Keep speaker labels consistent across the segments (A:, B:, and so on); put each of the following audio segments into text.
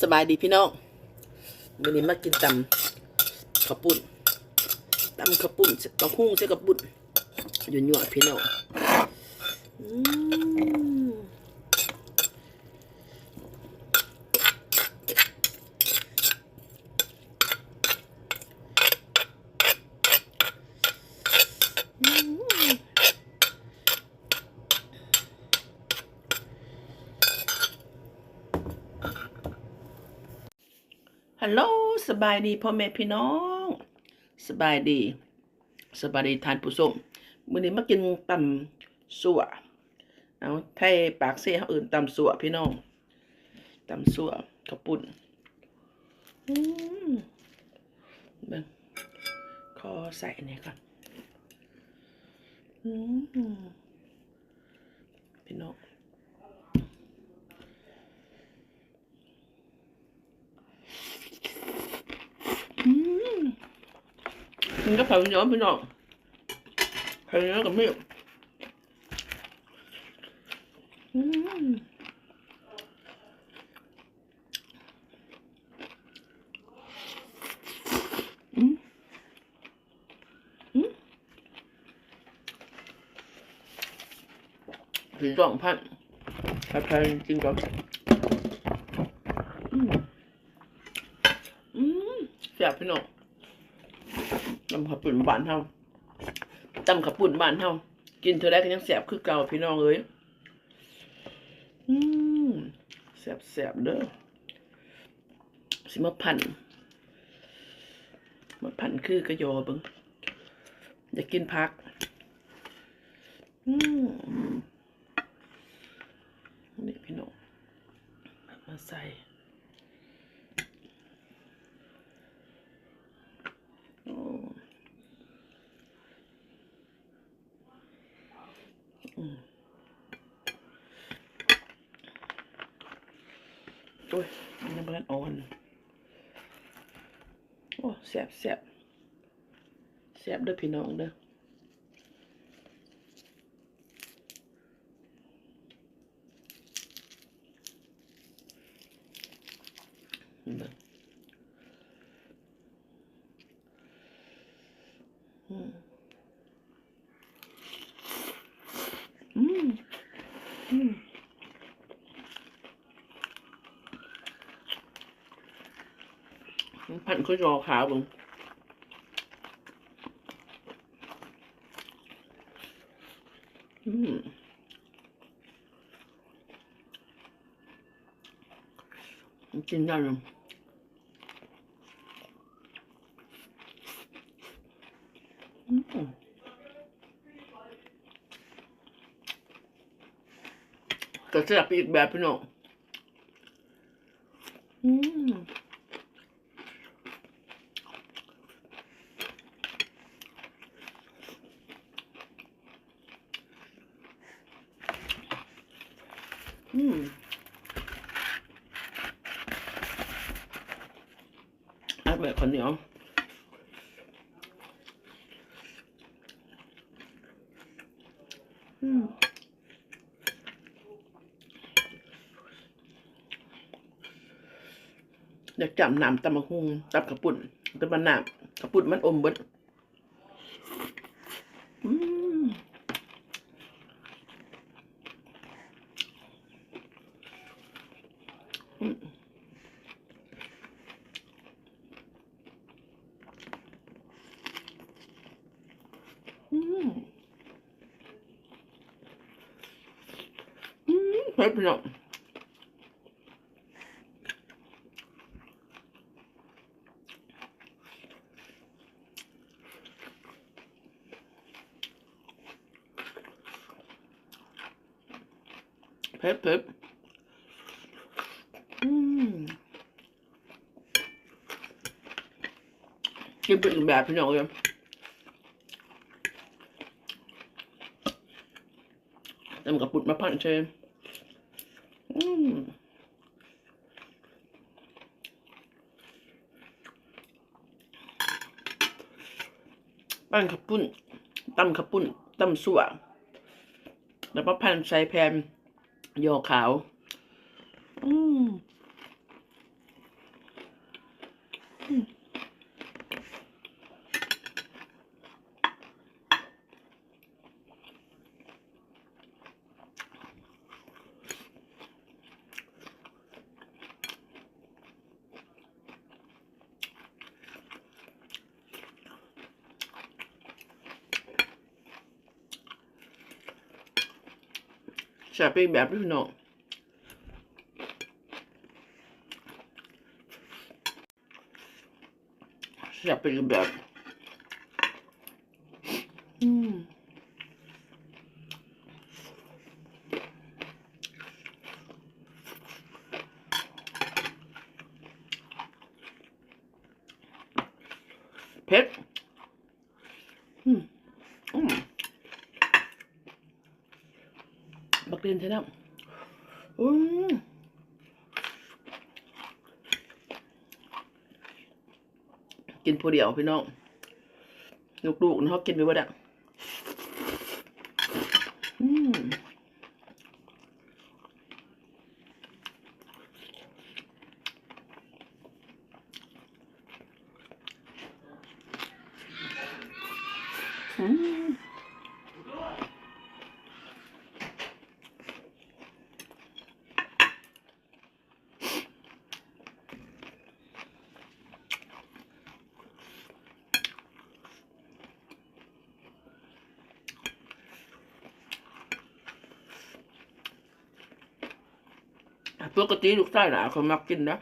A: สบายดีพี่น้องวันนี้มากินตำข้าวปุ้นตำข้าวปุ้นเต้องหุ้งใส่ข้าวปุ้นหยุ่นๆพี่น้องอืม ฮัลโหลสบายดีพ่อแม่พี่น้อง สบายดี สบายดีทานผู้ชมมื้อนี้มากินตำสัวเอาไทยปากเสียเฮาอื่นตำสัวพี่น้องตำสัวข้าวปุ้นอืมเบิ่งขอใส่นี่ก่อนอืมพี่น้อง มั นก็เผาย้อมพี่น้องเผาย้อกับมีดอืมอืมอืมถึงสองพันพันพันจริงก่อนอืมอืมแซ่บพี่น้อง ตำขับปุ่นบ้านเฮาตำขับปุ่นบ้านเฮากินเท่าไรก็ยังแสบคือเก่าพี่น้องเอ้ยอืมแสบแสบเด้อสิมาพันมาพันคือกระยอบิงอยากกินพักอืมนี่พี่น้องมาใส่ โอ้ยมันยังบ่ทันอ่อน โอ้แสบแสบแสบเด้อพี่น้องเด้อเบิ่งอืมอืมอืม พันข้าวจอขาบึงอืมกินได้ยังอืมแต่แซ่บอีกแบบพี่น้องอืม อืมอัดแบบข้าเหนียวอืมอยากจำน้ำตำมะฮุงตับกระปุ่นต่มันน้ำกระปุ่นมันอมเบิดอืม อืมอืมเผ็ดพี่น้องเผ็ดเผ็ดอืม กินเป็นอีกแบบพี่น้องเลยทำกับปุดมาพันเชมอืมปั้นขับปุ้นตำขับปุ้นตำสั่วแล้วก็พันใส่แพนโยอขาว อืม ซ่บไปอีกแบบพี่น้องแซ่บไปอีกแบบ อืมเผ็ดอืมอืม เรียนใช่ไหมอืมกินผู้เดียวพี่น้อง ลูกๆนะเขากินไปว่าดักอืมอืม ปกติลูกชายหลาเขามักกินนะ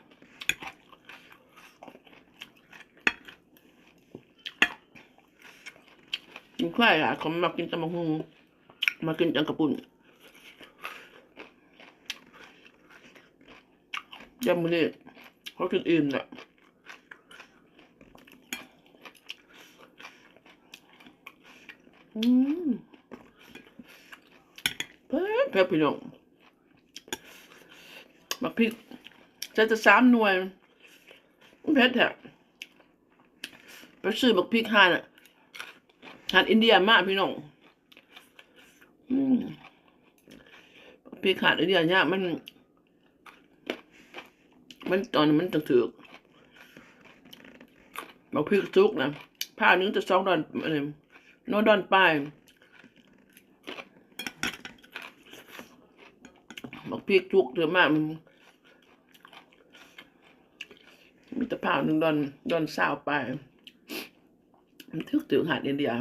A: ลูกชายหลาเขามักกินตำบักหุ่งมากินจังกระปุ่นยำมือนี่เขากินอิ่มน่ะอืมเผ็ดเผ็ดพี่น้อง บักพริกจะจะสามหน่วยเผ็ดแท้ไปซื้อบักพริกห่านอะหานอินเดียมากพี่น้องอืมบักพริกหานอินเดียเนี่ยมัน มันตอนมันถึงถือบักพริกซุกนะผ้านึงจะสองดอนอะไรโนดอนปลายบักพริกจุกเถือะมากมัน มิตรภาพหนึ่งดอนดอนสาวไปมันทึกถึงหาดอินเดีย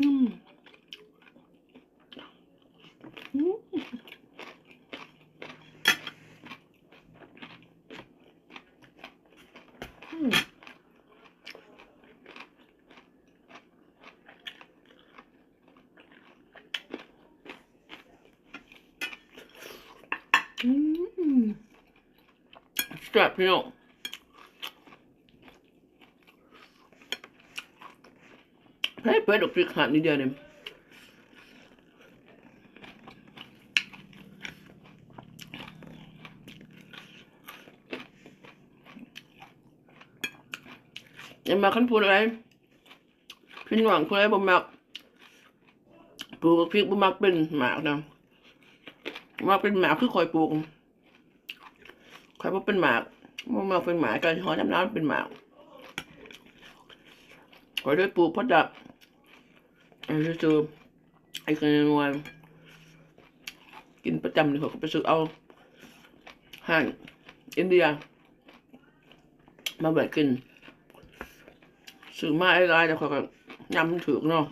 A: อืมอืมอืม อืมแซ่บพี่น้องเฮ้ยเปิดดอกพริกขาดนิดเดียวเนี่ยยังมาขั้นพูดอะไรพี่หวังพูดอะไรบ่มักปลูกพริกบ่มักเป็นหมากนะ มักเป็นหมาคือคอยปลูกใครว่าเป็นหมากมันมาเป็นหมากกันหอน้ำน้ำเป็นหมากขอด้วยปลูกพอดับไอ้ซื้อไอ้กันวันกินประจำเลยเขาก็ไปซื้อเอาห่านอินเดีย มาแบบกินซื้อมาไอ้ลายแล้วเขาก็ยำถือเนาะ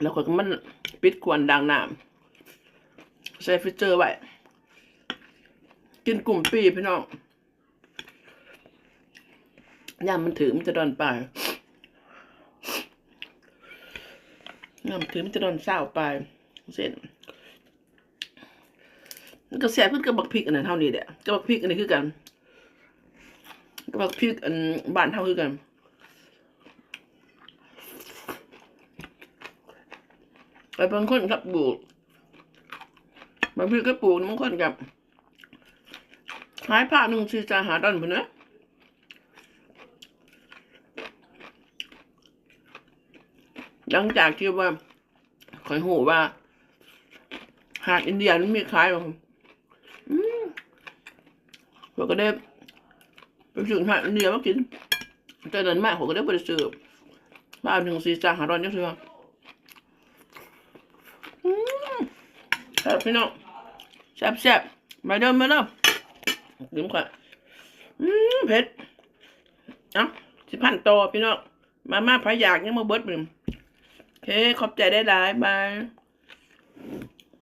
A: แล้วเขาก็มันปิดควนดังน้ำใส่ฟิเจอร์ไว้ กินกลุ่มปีพี่น้องย่ามมันถือมันจะดอนปลายย่ามถือมันจะดอนเศร้าปลายเส้นมันก็แซ่บขึ้นกับบักพริกอันนั้นเท่านี้แหละกับบักพริกอันนี้คือกันกับบักพริกอันบ้านเท่าคือกัน ไปบางคนครับบูดบางทีก็ปลูกบางคนกับหายผ้าหนึ่งสี่จะหาดอนพุ่นนะหลังจากที่ว่าคอยหูว่า หาดอินเดียมันมีขายบ้างอืมผมก็ได้ไปซื้อหาดอินเดียมากินแต่นั้นแม่ผมก็ได้ไปซื้อบ้านหนึ่งสี่จะหาดอนยังซื้อ ครับพี่น้องแซ่บแซ่บมาเดิมมาเดิมดื่มก่อนอืมเผ็ดเอ้าสิพันโตพี่น้องมาม่าพะอยากยังมาเบิดมึงโอเคขอบใจได้หลายบาย